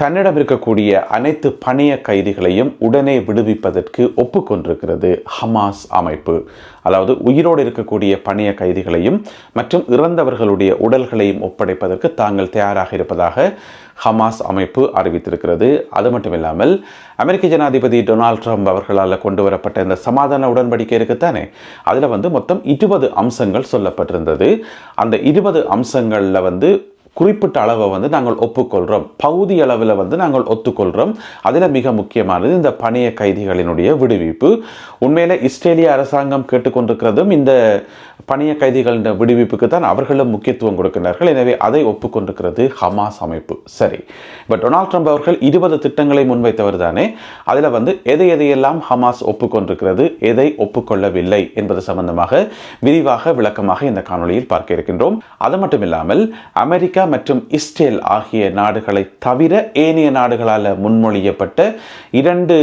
தன்னிடம் இருக்கக்கூடிய அனைத்து பணைய கைதிகளையும் உடனே விடுவிப்பதற்கு ஒப்புக்கொண்டிருக்கிறது ஹமாஸ் அமைப்பு. அதாவது உயிரோடு இருக்கக்கூடிய பணிய கைதிகளையும் மற்றும் இறந்தவர்களுடைய உடல்களையும் ஒப்படைப்பதற்கு தாங்கள் தயாராக இருப்பதாக ஹமாஸ் அமைப்பு அறிவித்திருக்கிறது. அது மட்டும் இல்லாமல் அமெரிக்க ஜனாதிபதி டொனால்ட் ட்ரம்ப் அவர்களால் கொண்டு வரப்பட்ட இந்த சமாதான உடன்படிக்கை இருக்குத்தானே அதில் வந்து மொத்தம் இருபது அம்சங்கள் சொல்லப்பட்டிருந்தது. அந்த இருபது அம்சங்களில் வந்து குறிப்பிட்ட அளவை வந்து நாங்கள் ஒப்புக்கொள்கிறோம் பகுதி அளவில் வந்து நாங்கள் ஒத்துக்கொள்கிறோம் அதில் மிக முக்கியமானது இந்த பணிய கைதிகளினுடைய விடுவிப்பு. உண்மையில் இஸ்ரேலிய அரசாங்கம் கேட்டுக்கொண்டிருக்கிறதும் இந்த பணிய கைதிகளின் விடுவிப்புக்கு தான் அவர்களும் முக்கியத்துவம் கொடுக்கிறார்கள் எனவே அதை ஒப்புக்கொண்டிருக்கிறது ஹமாஸ் அமைப்பு. சரி. பட் டொனால்ட் ட்ரம்ப் அவர்கள் இருபது திட்டங்களை முன்வைத்தவர் தானே. அதில் வந்து எதை எதையெல்லாம் ஹமாஸ் ஒப்புக்கொண்டிருக்கிறது எதை ஒப்புக்கொள்ளவில்லை என்பது சம்பந்தமாக விரிவாக விளக்கமாக இந்த காணொளியில் பார்க்க இருக்கின்றோம். அது மட்டும் இல்லாமல் அமெரிக்கா மற்றும் இஸ்ரேல் ஆகிய நாடுகளை தவிர ஏனைய நாடுகளால் முன்மொழியப்பட்ட இரண்டு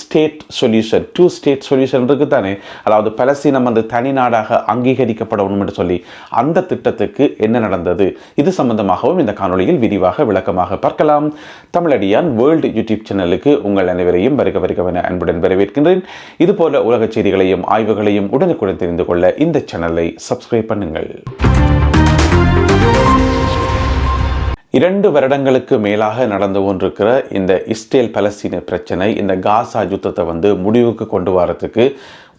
state solution two state solution இருக்கு தானே அதாவது பலஸ்தீனம் வந்து தனி நாடாக அங்கீகரிக்கப்படணும் என்று சொல்லி அந்த திட்டத்துக்கு என்ன நடந்தது? இது சம்பந்தமாகவும் இந்த காணொளியில் விரிவாக விளக்கமாக பார்க்கலாம். தமிழடியான் வேர்ல்டு யூடியூப் சேனலுக்கு உங்கள் அனைவரையும் வருக வருகவென அன்புடன் வரவேற்கின்றேன். இதுபோல உலக செய்திகளையும் ஆய்வுகளையும் உடனுக்குடன் தெரிந்து கொள்ள இந்த சேனலை சப்ஸ்கிரைப் பண்ணுங்கள். இரண்டு வருடங்களுக்கு மேலாக நடந்து கொண்டிருக்கிற இந்த இஸ்ரேல் பலஸ்தீன பிரச்சனை இந்த காசா யுத்தத்தை வந்து முடிவுக்கு கொண்டு வரத்துக்கு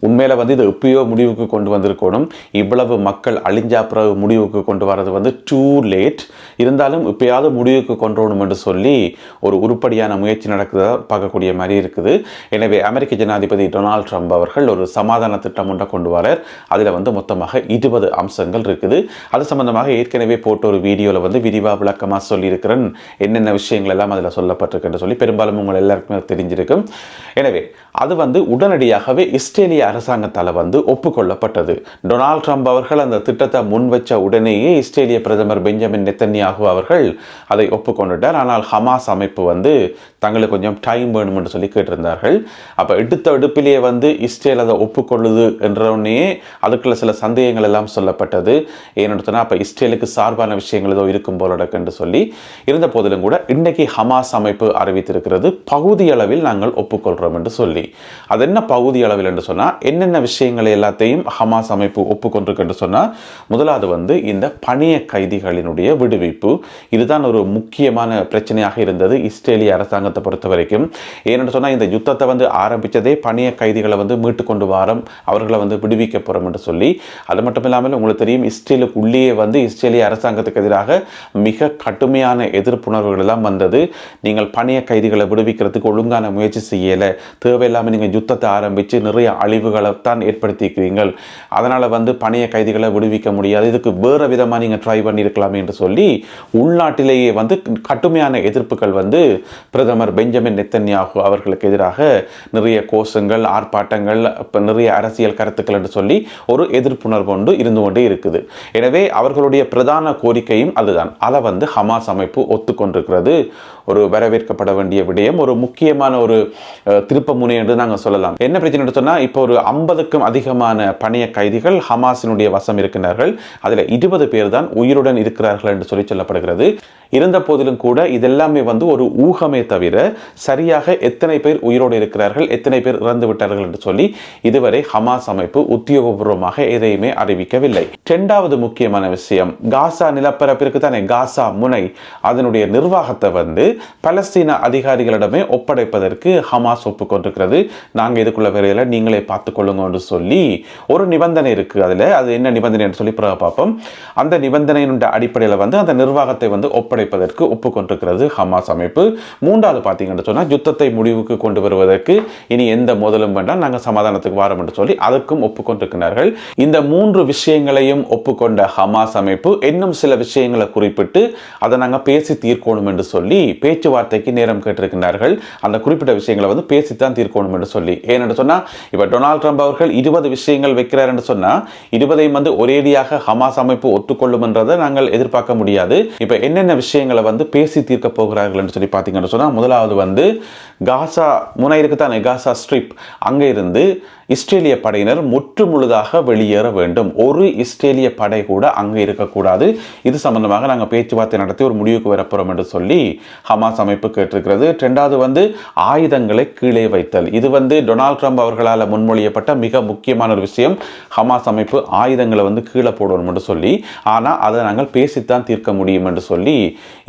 உண்மையில் வந்து இது எப்பயோ முடிவுக்கு கொண்டு வந்திருக்கணும். இவ்வளவு மக்கள் அழிஞ்சா பிறகு முடிவுக்கு கொண்டு வரது வந்து டூ லேட் இருந்தாலும் இப்பயாவது முடிவுக்கு கொண்டு வரணும் என்று சொல்லி ஒரு உருப்படியான முயற்சி நடக்குதா பார்க்கக்கூடிய மாதிரி இருக்குது. எனவே அமெரிக்க ஜனாதிபதி டொனால்ட் ட்ரம்ப் அவர்கள் ஒரு சமாதான திட்டம் ஒன்றை கொண்டு வரார். அதில் வந்து மொத்தமாக இருபது அம்சங்கள் இருக்குது. அது சம்பந்தமாக ஏற்கனவே போட்ட ஒரு வீடியோவில் வந்து விரிவாக விளக்கமாக சொல்லியிருக்கிறேன். என்னென்ன விஷயங்கள் எல்லாம் அதில் சொல்லப்பட்டிருக்குன்னு சொல்லி பெரும்பாலும் உங்கள் எல்லாருக்குமே தெரிஞ்சிருக்கும். எனவே அது வந்து உடனடியாகவே இஸ்ரேலிய அரசாங்கத்தால் வந்து ஒப்புக்கொள்ளப்பட்டது. டொனால்ட் ட்ரம்ப் அவர்கள் அந்த திட்டத்தை முன் வச்ச உடனேயே இஸ்ரேலிய பிரதமர் பெஞ்சமின் நெத்தன்யாகு அவர்கள் அதை ஒப்புக்கொண்டுட்டார். ஆனால் ஹமாஸ் அமைப்பு வந்து தங்களுக்கு கொஞ்சம் டைம் வேணும் என்று சொல்லி கேட்டிருந்தார்கள். அப்போ எடுத்த எடுப்பிலேயே வந்து இஸ்ரேல் அதை ஒப்புக்கொள்ளுது என்றவுடனே அதுக்குள்ள சில சந்தேகங்கள் எல்லாம் சொல்லப்பட்டது. ஏன்னு சொன்னால் அப்போ இஸ்ரேலுக்கு சார்பான விஷயங்கள் ஏதோ இருக்கும் போல என்று சொல்லி இருந்த போதிலும் கூட இன்றைக்கி ஹமாஸ் அமைப்பு அறிவித்திருக்கிறது பகுதி அளவில் நாங்கள் ஒப்புக்கொள்கிறோம் என்று சொல்லி. அது என்ன பகுதி அளவில் என்று சொன்னால் என்னென்ன விஷயங்களை எல்லாத்தையும் ஹமாஸ் அமைப்பு ஒப்புக்கொண்டிருக்குன்னு சொன்னால் முதலாவது வந்து இந்த பணிய கைதிகளினுடைய விடுவிப்பு. இதுதான் ஒரு முக்கியமான பிரச்சனையாக இருந்தது இஸ்ரேலிய அரசாங்கத்தை பொறுத்த வரைக்கும். ஏனென்று சொன்னால் இந்த யுத்தத்தை வந்து ஆரம்பித்ததே பணிய கைதிகளை வந்து மீட்டு கொண்டு வாரம் அவர்களை வந்து விடுவிக்க போகிறோம் என்று சொல்லி. அது மட்டும் இல்லாமல் உங்களுக்கு தெரியும் இஸ்ரேலுக்கு உள்ளேயே வந்து இஸ்ரேலிய அரசாங்கத்துக்கு எதிராக மிக கடுமையான எதிர்ப்புணர்வுகள் எல்லாம் வந்தது. நீங்கள் பணிய கைதிகளை விடுவிக்கிறதுக்கு ஒழுங்கான முயற்சி செய்யலை. தேவையில்லாமல் நீங்கள் யுத்தத்தை ஆரம்பித்து நிறைய அழிவு தான் ஏற்படுத்திக்கிறீங்கள் அதனால் வந்து பணைய கைதிகளை விடுவிக்க முடியாது. இதுக்கு வேறு விதமாக நீங்கள் ட்ரை பண்ணியிருக்கலாமே என்று சொல்லி உள்நாட்டிலேயே வந்து கடுமையான எதிர்ப்புகள் வந்து பிரதமர் பெஞ்சமின் நெத்தன்யாகு அவர்களுக்கு எதிராக நிறைய கோஷங்கள் ஆர்ப்பாட்டங்கள் இப்போ நிறைய அரசியல் கருத்துக்கள் என்று சொல்லி ஒரு எதிர்ப்புணர்வு கொண்டு இருந்து கொண்டே இருக்குது. எனவே அவர்களுடைய பிரதான கோரிக்கையும் அதுதான். அதை வந்து ஹமாஸ் அமைப்பு ஒத்துக்கொண்டிருக்கிறது. ஒரு வரவேற்கப்பட வேண்டிய விடயம் ஒரு முக்கியமான ஒரு திருப்ப முனை என்று நாங்கள் சொல்லலாம். என்ன பிரச்சனை சொன்னால் இப்போ ஒரு ஐம்பதுக்கும் அதிகமான பணிய கைதிகள் ஹமாஸினுடைய வசம் இருக்கிறார்கள் அதில் இருபது பேர் தான் உயிருடன் இருக்கிறார்கள் என்று சொல்லி சொல்லப்படுகிறது. இருந்த போதிலும் கூட இதெல்லாமே வந்து ஒரு ஊகமே தவிர சரியாக எத்தனை பேர் உயிரோடு இருக்கிறார்கள் எத்தனை பேர் இறந்து விட்டார்கள் என்று சொல்லி இதுவரை ஹமாஸ் அமைப்பு உத்தியோகபூர்வமாக எதையுமே அறிவிக்கவில்லை. இரண்டாவது முக்கியமான விஷயம் காசா நிலப்பரப்பிற்கு தானே காசா முனை அதனுடைய நிர்வாகத்தை வந்து பலஸ்தீன அதிகாரிகளிடமே ஒப்படைப்பதற்கு ஹமாஸ் ஒப்புக்கொண்டிருக்கிறது. நாங்கள் இதுக்குள்ள வரையில நீங்களே பார்த்துக்கொள்ளுங்க என்று சொல்லி ஒரு நிபந்தனை இருக்கு அதில். அது என்ன நிபந்தனை என்று சொல்லி பிறகு பார்ப்போம். அந்த நிபந்தனையினுடைய அடிப்படையில் வந்து அந்த நிர்வாகத்தை வந்து ஒப்படைப்பதற்கு ஒப்புக்கொண்டிருக்கிறது ஹமாஸ் அமைப்பு. மூன்றாவது பார்த்தீங்கன்னு சொன்னால் யுத்தத்தை முடிவுக்கு கொண்டு வருவதற்கு இனி எந்த மோதலும் வேண்டாம் நாங்கள் சமாதானத்துக்கு வாரம் என்று சொல்லி அதற்கும் ஒப்புக்கொண்டிருக்கிறார்கள். இந்த மூன்று விஷயங்களையும் ஒப்புக்கொண்ட ஹமாஸ் அமைப்பு இன்னும் சில விஷயங்களை குறிப்பிட்டு அதை நாங்கள் பேசி தீர்க்கணும் என்று சொல்லி பேச்சுவார்த்தைக்கு நேரம் கேட்டிருக்கிறார்கள். அந்த குறிப்பிட்ட விஷயங்களை வந்து பேசித்தான் தீர்க்கணும் என்று சொல்லி. ஏன்னு சொன்னால் இப்போ டொனால்ட் டொனால்ட் ட்ரம்ப் அவர்கள் இருபது விஷயங்கள் வைக்கிறார் என்று சொன்னால் இருபதையும் வந்து ஒரேடியாக ஹமாஸ் அமைப்பு ஒத்துக்கொள்ளும் என்றதை நாங்கள் எதிர்பார்க்க முடியாது. இப்போ என்னென்ன விஷயங்களை வந்து பேசி தீர்க்க போகிறார்கள் என்று சொல்லி பார்த்தீங்கன்னு சொன்னால் முதலாவது வந்து காசா முனை இருக்குதானே காசா ஸ்ட்ரிப். அங்கே இருந்து இஸ்ரேலிய படையினர் முற்று முழுதாக வெளியேற வேண்டும். ஒரு இஸ்ரேலிய படை கூட அங்கே இருக்கக்கூடாது. இது சம்பந்தமாக நாங்கள் பேச்சுவார்த்தை நடத்தி ஒரு முடிவுக்கு வரப்போகிறோம் என்று சொல்லி ஹமாஸ் அமைப்பு கேட்டிருக்கிறது. ரெண்டாவது வந்து ஆயுதங்களை கீழே வைத்தல். இது வந்து டொனால்ட் ட்ரம்ப் அவர்களால் முன்மொழி முன்மொழியப்பட்ட மிக முக்கியமான ஒரு விஷயம் ஹமாஸ் அமைப்பு ஆயுதங்களை வந்து கீழே போடணும் என்று சொல்லி ஆனால் அதை நாங்கள் பேசித்தான் தீர்க்க முடியும் என்று சொல்லி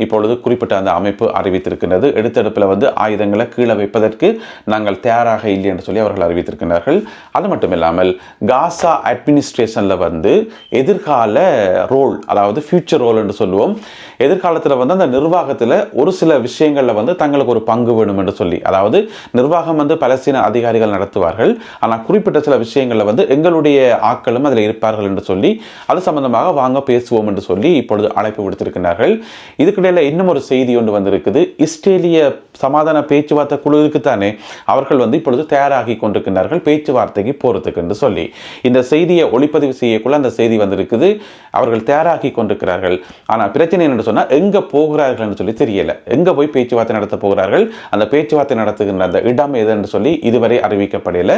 இப்பொழுது குறிப்பிட்ட அந்த அமைப்பு அறிவித்திருக்கின்றது. எடுத்தெடுப்பில் வந்து ஆயுதங்களை கீழே வைப்பதற்கு நாங்கள் தயாராக இல்லை என்று சொல்லி அவர்கள் அறிவித்திருக்கிறார்கள் அது மட்டும் இல்லாமல் காசா அட்மினிஸ்ட்ரேஷனில் வந்து எதிர்கால ரோல் அதாவது ஃபியூச்சர் ரோல் என்று சொல்லுவோம் எதிர்காலத்தில் வந்து அந்த நிர்வாகத்தில் ஒரு சில விஷயங்களில் வந்து தங்களுக்கு ஒரு பங்கு வேணும் என்று சொல்லி அதாவது நிர்வாகம் வந்து பலஸ்தீன அதிகாரிகள் நடத்துவார்கள் ஆனால் குறிப்பிட்ட சில விஷயங்களில் வந்து எங்களுடைய ஆட்களும் அதில் இருப்பார்கள் என்று சொல்லி அது சம்பந்தமாக வாங்க பேசுவோம் என்று சொல்லி இப்பொழுது அழைப்பு விடுத்திருக்கிறார்கள். இதுக்கிடையில் இன்னும் ஒரு செய்தி ஒன்று வந்திருக்குது. இஸ்ரேலிய சமாதான பேச்சுவார்த்தை குழுவிற்கு தானே அவர்கள் வந்து இப்பொழுது தயாராகி கொண்டிருக்கிறார்கள் பேச்சுவார்த்தைக்கு போகிறதுக்கு என்று சொல்லி. இந்த செய்தியை ஒளிப்பதிவு செய்யக்குள்ள அந்த செய்தி வந்திருக்குது. அவர்கள் தயாராகி கொண்டிருக்கிறார்கள். ஆனால் பிரச்சனை என்று சொன்னால் எங்கே போகிறார்கள் என்று சொல்லி தெரியல. எங்கே போய் பேச்சுவார்த்தை நடத்த போகிறார்கள்? அந்த பேச்சுவார்த்தை நடத்துகின்ற அந்த இடம் எது என்று சொல்லி இதுவரை அறிவிக்கப்படலை.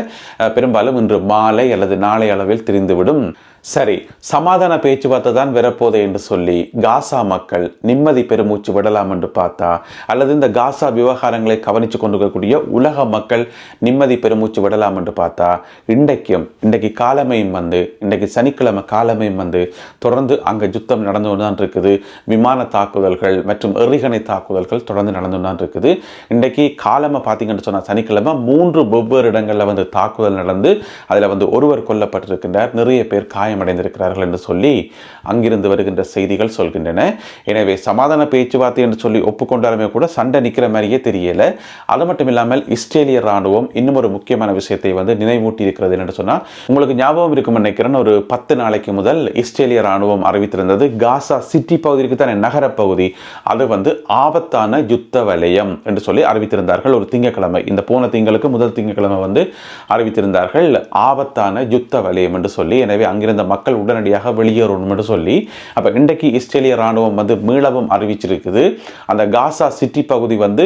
பெரும்பாலும் இன்று மாலை அல்லது நாளை அளவில் தெரிந்துவிடும். சரி சமாதான பேச்சுவார்த்தை தான் வரப்போதே என்று சொல்லி காசா மக்கள் நிம்மதி பெருமூச்சு விடலாம் என்று பார்த்தா அல்லது இந்த காசா விவகாரங்களை கவனித்து கொண்டிருக்கக்கூடிய உலக மக்கள் நிம்மதி பெருமூச்சு விடலாம் என்று பார்த்தா இன்றைக்கும் இன்றைக்கு காலமையும் வந்து இன்றைக்கு சனிக்கிழமை காலமையும் வந்து தொடர்ந்து அங்கே யுத்தம் நடந்து கொண்டு தான் இருக்குது. விமான தாக்குதல்கள் மற்றும் எறிகணை தாக்குதல்கள் தொடர்ந்து நடந்து தான் இருக்குது. இன்றைக்கு காலமை பார்த்தீங்கன்னு சொன்னால் சனிக்கிழமை மூன்று வெவ்வேறு இடங்களில் வந்து தாக்குதல் நடந்து அதில் வந்து ஒருவர் கொல்லப்பட்டிருக்கின்றார். நிறைய பேர் காயம் காயமடைந்திருக்கிறார்கள் என்று சொல்லி அங்கிருந்து வருகின்ற செய்திகள் சொல்கின்றன. எனவே சமாதான பேச்சுவார்த்தை என்று சொல்லி ஒப்புக்கொண்டாலுமே கூட சண்டை நிற்கிற மாதிரியே தெரியல. அது மட்டும் இல்லாமல் இஸ்ரேலிய ராணுவம் இன்னும் ஒரு முக்கியமான விஷயத்தை வந்து நினைவூட்டி இருக்கிறது என்று சொன்னால் உங்களுக்கு ஞாபகம் இருக்கும் நினைக்கிறேன் ஒரு பத்து நாளைக்கு முதல் இஸ்ரேலிய ராணுவம் அறிவித்திருந்தது காசா சிட்டி பகுதிக்கு தானே நகரப்பகுதி அது வந்து ஆபத்தான யுத்த வலயம் என்று சொல்லி அறிவித்திருந்தார்கள். ஒரு திங்கக்கிழமை இந்த போன திங்களுக்கு முதல் திங்கக்கிழமை வந்து அறிவித்திருந்தார்கள். ஆபத்தான யுத்த வலயம் என்று சொல்லி. எனவே அங்கிருந்த மக்கள் உடனடியாக வெளியேறணும் என்று சொல்லி அப்போ இன்றைக்கு இஸ்ரேலிய ராணுவம் வந்து மீளவும் அறிவிச்சிருக்குது. அந்த காசா சிட்டி பகுதி வந்து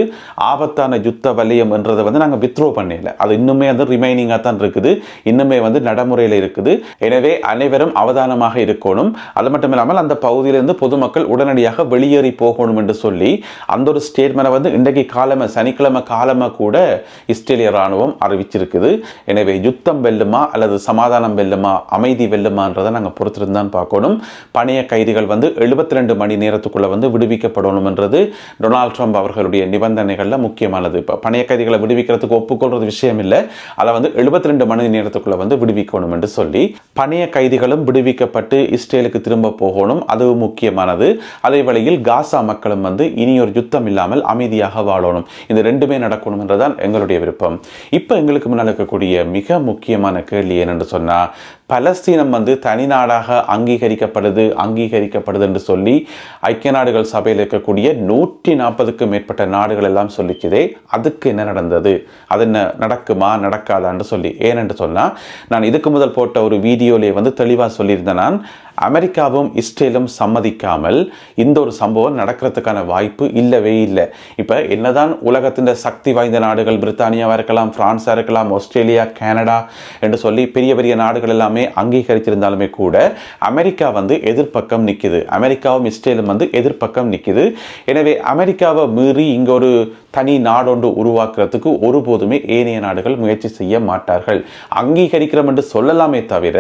ஆபத்தான யுத்த வலயம் என்றதை வந்து நாங்கள் வித்ரோ பண்ணல. அது இன்னுமே வந்து ரிமைனிங்காக தான் இருக்குது. இன்னுமே வந்து நடைமுறையில் இருக்குது. எனவே அனைவரும் அவதானமாக இருக்கணும். அது மட்டும் இல்லாமல் அந்த பகுதியிலிருந்து பொதுமக்கள் உடனடியாக வெளியேறி போகணும் என்று சொல்லி அந்த ஒரு ஸ்டேட்மெண்ட்டை வந்து இன்றைக்கு காலமை சனிக்கிழமை காலமாக கூட இஸ்ரேலிய ராணுவம் அறிவிச்சிருக்குது. எனவே யுத்தம் வெல்லுமா அல்லது சமாதானம் வெல்லுமா அமைதி வெல்லுமா வெல்லுமான்றதை நாங்கள் பொறுத்திருந்து தான் பார்க்கணும். பணைய கைதிகள் வந்து 72 மணி நேரத்துக்குள்ள வந்து விடுவிக்கப்படணும்ன்றது டொனால்ட் ட்ரம்ப் அவர்களுடைய நிபந்தனைகளில் முக்கியமானது. இப்போ பணைய கைதிகளை விடுவிக்கிறதுக்கு ஒப்புக்கொள்வது விஷயம் இல்லை அதை வந்து 72 மணி நேரத்துக்குள்ள வந்து விடுவிக்கணும் என்று சொல்லி பணைய கைதிகளும் விடுவிக்கப்பட்டு இஸ்ரேலுக்கு திரும்ப போகணும். அதுவும் முக்கியமானது. அதே வழியில் காசா மக்களும் வந்து இனி ஒரு யுத்தம் இல்லாமல் அமைதியாக வாழணும். இந்த ரெண்டுமே நடக்கணும் என்றுதான் எங்களுடைய விருப்பம். இப்போ எங்களுக்கு முன்னால் இருக்கக்கூடிய மிக முக்கியமான கேள்வி என்னென்று சொன்னால் பலஸ்தீனம் வந்து தனி நாடாக அங்கீகரிக்கப்படுது அங்கீகரிக்கப்படுது என்று சொல்லி ஐக்கிய நாடுகள் சபையில் இருக்கக்கூடிய நூற்றி நாற்பதுக்கும் மேற்பட்ட நாடுகள் எல்லாம் சொல்லிச்சுதே அதுக்கு என்ன நடந்தது? அது என்ன நடக்குமா நடக்காதான்னு சொல்லி. ஏனென்று சொன்னால் நான் இதுக்கு முதல் போட்ட ஒரு வீடியோலேயே வந்து தெளிவாக சொல்லியிருந்தேன் நான். அமெரிக்காவும் இஸ்ரேலும் சம்மதிக்காமல் இந்த ஒரு சம்பவம் நடக்கிறதுக்கான வாய்ப்பு இல்லவே இல்லை. இப்போ என்னதான் உலகத்தின் சக்தி வாய்ந்த நாடுகள் பிரித்தானியாவாக இருக்கலாம் ஃப்ரான்ஸாக இருக்கலாம் ஆஸ்திரேலியா கனடா என்று சொல்லி பெரிய பெரிய நாடுகள் எல்லாமே அங்கீகரிச்சிருந்தாலுமே கூட அமெரிக்கா வந்து எதிர்ப்பக்கம் நிற்கிது அமெரிக்காவும் இஸ்ரேலும் வந்து எதிர்ப்பக்கம் நிற்கிது எனவே அமெரிக்காவை மீறி இங்கே ஒரு தனி நாடொன்று உருவாக்குறதுக்கு ஒருபோதுமே ஏனைய நாடுகள் முயற்சி செய்ய மாட்டார்கள். அங்கீகரிக்கிறோம் என்று சொல்லலாமே தவிர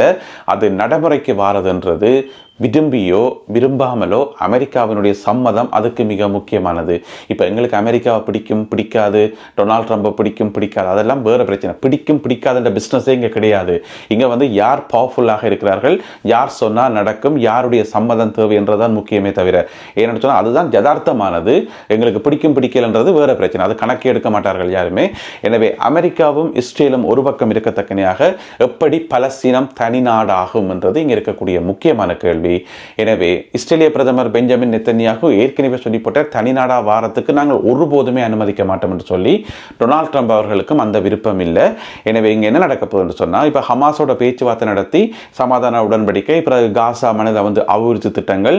அது நடைமுறைக்கு வாரதுன்றது پہ விரும்பியோ விரும்பாமலோ அமெரிக்காவினுடைய சம்மதம் அதுக்கு மிக முக்கியமானது. இப்போ எங்களுக்கு அமெரிக்காவை பிடிக்கும் பிடிக்காது. டொனால்ட் ட்ரம்பை பிடிக்கும் பிடிக்காது. அதெல்லாம் வேறு பிரச்சனை. பிடிக்கும் பிடிக்காதுன்ற பிஸ்னஸே இங்கே கிடையாது. இங்கே வந்து யார் பவர்ஃபுல்லாக இருக்கிறார்கள்? யார் சொன்னால் நடக்கும்? யாருடைய சம்மதம் தேவை என்றதான் முக்கியமே தவிர. ஏன்னு சொன்னால் அதுதான் யதார்த்தமானது. எங்களுக்கு பிடிக்கும் பிடிக்கலன்றது வேறு பிரச்சனை. அது கணக்கே எடுக்க மாட்டார்கள் யாருமே. எனவே அமெரிக்காவும் இஸ்ரேலும் ஒரு பக்கம் இருக்கத்தக்கனையாக எப்படி பலஸ்தீனம் தனி நாடாகும் என்றது இங்கே இருக்கக்கூடிய முக்கியமான கேள்வி. கேள்வி எனவே இஸ்ரேலிய பிரதமர் பெஞ்சமின் நெத்தன்யாகு ஏற்கனவே சொல்லி போட்ட தனிநாடா வாரத்துக்கு நாங்கள் ஒருபோதுமே அனுமதிக்க மாட்டோம் என்று சொல்லி டொனால்ட் ட்ரம்ப் அவர்களுக்கும் அந்த விருப்பம் இல்லை. எனவே இங்கே என்ன நடக்க போகுதுன்னு சொன்னால் இப்போ ஹமாஸோட பேச்சுவார்த்தை நடத்தி சமாதான உடன்படிக்கை பிறகு காசா மனித வந்து அபிவிருத்தி திட்டங்கள்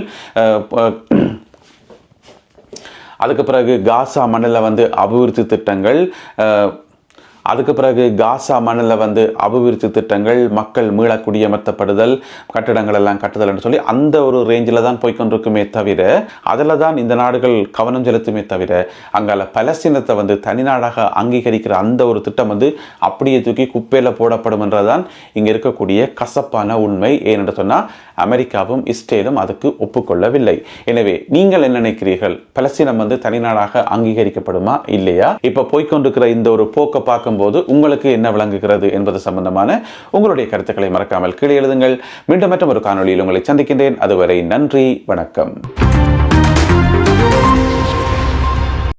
அதுக்கு பிறகு காசா மண்ணில் வந்து அபிவிருத்தி திட்டங்கள் அதுக்கு பிறகு காசா மண்ணில் வந்து அபிவிருத்தி திட்டங்கள் மக்கள் மீள குடியமர்த்தப்படுதல் கட்டிடங்கள் எல்லாம் கட்டுதல்னு சொல்லி அந்த ஒரு ரேஞ்சில் தான் போய்க்கொண்டிருக்குமே தவிர அதில் தான் இந்த நாடுகள் கவனம் செலுத்துமே தவிர அங்கால பலஸ்தீனத்தை வந்து தனிநாடாக அங்கீகரிக்கிற அந்த ஒரு திட்டம் வந்து அப்படியே தூக்கி குப்பையில் போடப்படும் என்றதான் இங்கே இருக்கக்கூடிய கசப்பான உண்மை. ஏனென்று சொன்னால் அமெரிக்காவும் இஸ்ரேலும் அதுக்கு ஒப்புக்கொள்ளவில்லை. எனவே நீங்கள் என்ன நினைக்கிறீர்கள்? பலஸ்தீனம் வந்து தனிநாடாக அங்கீகரிக்கப்படுமா? இல்லையா? இப்போ போய்கொண்டிருக்கிற இந்த ஒரு போக்கை பார்க்கும்போது உங்களுக்கு என்ன விளங்குகிறது என்பது சம்பந்தமான உங்களுடைய கருத்துக்களை மறக்காமல் கீழே எழுதுங்கள். மீண்டும் மற்றும் ஒரு காணொலியில் உங்களை சந்திக்கின்றேன். அதுவரை நன்றி வணக்கம்.